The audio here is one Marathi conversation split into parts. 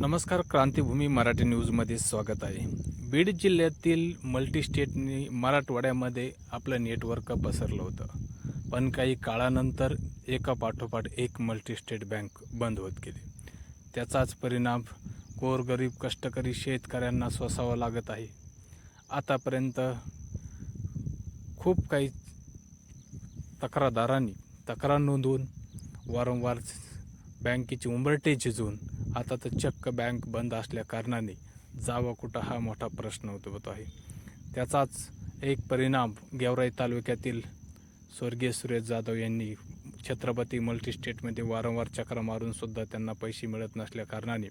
नमस्कार क्रांतीभूमी मराठी न्यूजमध्ये स्वागत आहे. बीड जिल्ह्यातील मल्टीस्टेटनी मराठवाड्यामध्ये आपलं नेटवर्क पसरलं होतं. पण काही काळानंतर एका पाठोपाठ एक मल्टीस्टेट बँक बंद होत गेली. त्याचाच परिणाम गोरगरीब कष्टकरी शेतकऱ्यांना सोसावा लागत आहे. आतापर्यंत खूप काही तक्रारदारांनी तक्रार नोंदवून वारंवार बँकेची उंबरटे झिजून आता तर चक्क बँक बंद असल्या कारणाने जावा कुठं हा मोठा प्रश्न उद्भवत आहे. त्याचाच एक परिणाम गेवराई तालुक्यातील स्वर्गीय सुरेश जाधव यांनी छत्रपती मल्टीस्टेटमध्ये वारंवार चक्र मारूनसुद्धा त्यांना पैसे मिळत नसल्या कारणाने.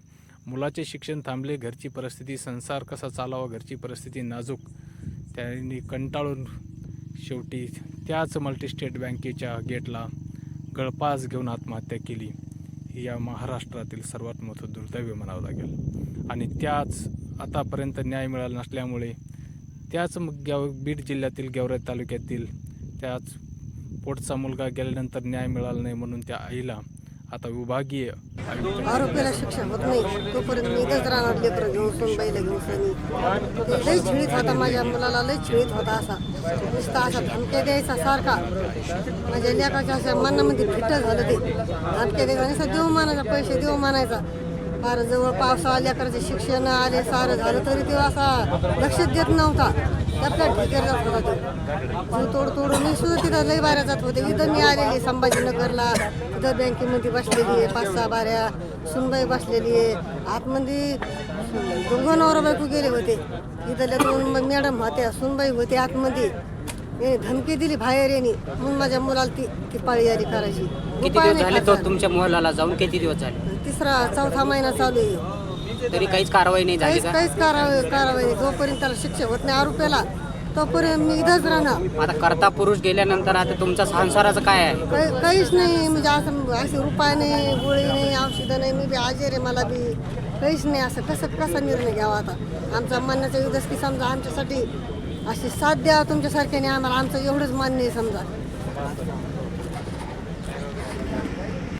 मुलाचे शिक्षण थांबले घरची परिस्थिती संसार कसा चालावा घरची परिस्थिती नाजूक त्यांनी कंटाळून शेवटी त्याच मल्टीस्टेट बँकेच्या गेटला गळपास घेऊन आत्महत्या केली. या महाराष्ट्रातील सर्वात मोठं दुर्दैव म्हणावं लागेल. आणि त्याच आतापर्यंत न्याय मिळाला नसल्यामुळे त्याच मग बीड जिल्ह्यातील गेवराई तालुक्यातील त्याच पोटचा मुलगा गेल्यानंतर न्याय मिळाला नाही म्हणून त्या आईला आता विभागीय आरोपीला शिक्षा होत नाही. तोपर्यंत मी इथंच राहणार लेकर घेऊन सून बाईला घेऊन सनी. लय छिळीत होता माझ्या मुलाला लय छिळीत होता असा. नुसता असा धमक्या द्यायचा सारखा. माझ्या लेकाच्या अशा मनामध्ये फिट झालं ते. धमक्या द्यायचा नुसता देऊ मानायचा पैसे देऊ मानायचा. फार जवळ पावसाळा लेकराचे शिक्षण आले सारं झालं तरी तेव्हा असा लक्ष देत नव्हता. त्यातला ठिकर जात होता तो. जीव तोड तोडून मी सुद्धा तिथं लई बाऱ्या जात होते. इथं मी आलेली संभाजीनगरला. तिथं बँकेमध्ये बसलेली आहे पाच सहा बाऱ्या. सुनबाई बसलेली आहे. आतमध्ये दोघं नवरा बायको गेले होते. इथल्या दोन मॅडम होत्या सुनबाई होते आतमध्ये. याने धमकी दिली बाहेर यांनी म्हणून माझ्या मुलाला ती ती पाळी यारी करायची. किती उपाय दिवस नाही झाले तो. तुमच्या मुलाला जाऊन किती दिवस झाले? तिसरा चौथा महिना चालू आहे. तरी काहीच कारवाई नाही झाली काहीच का? काहीच कारवाई कारवाई नाही. जोपर्यंत त्याला शिक्षा होत नाही आरोपीला तोपर्यंत मी इथंच राहणार. आता करता पुरुष गेल्यानंतर आता तुमचा संसाराचं काय आहे? काही काहीच नाही. म्हणजे असं असे रुपये नाही गोळी नाही औषधं नाही. मी बी आजेर आहे मला बी. काहीच नाही. असं कसं कसा निर्णय घ्यावा आता? आमचा म्हणण्याचा युद्धच की समजा आमच्यासाठी अशी साथ द्या तुमच्यासारख्याने आम्हाला आमचं एवढंच मान्य आहे समजा.